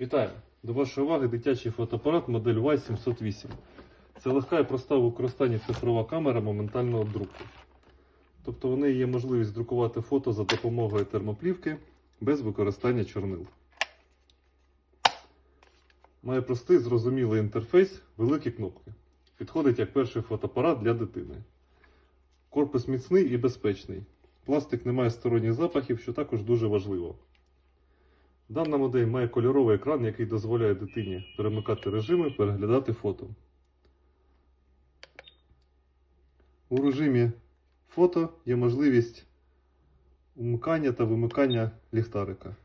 Вітаю! До вашої уваги дитячий фотоапарат модель Y708. Це легка і проста в використанні цифрова камера моментального друку. Тобто в неї є можливість друкувати фото за допомогою термоплівки без використання чорнил. Має простий зрозумілий інтерфейс, великі кнопки. Підходить як перший фотоапарат для дитини. Корпус міцний і безпечний. Пластик не має сторонніх запахів, що також дуже важливо. Дана модель має кольоровий екран, який дозволяє дитині перемикати режими, переглядати фото. У режимі фото є можливість умикання та вимикання ліхтарика.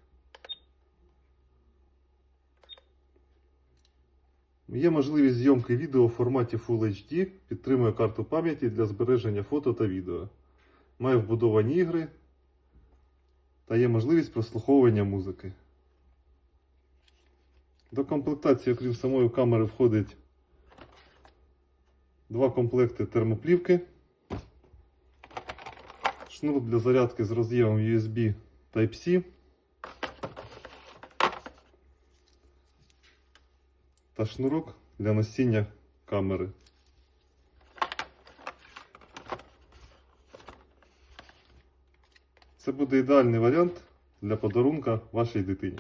Є можливість зйомки відео в форматі Full HD, підтримує карту пам'яті для збереження фото та відео. Має вбудовані ігри та є можливість прослуховування музики. До комплектації, окрім самої камери, входить два комплекти термоплівки, шнур для зарядки з роз'ємом USB Type-C та шнурок для носіння камери. Це буде ідеальний варіант для подарунка вашій дитині.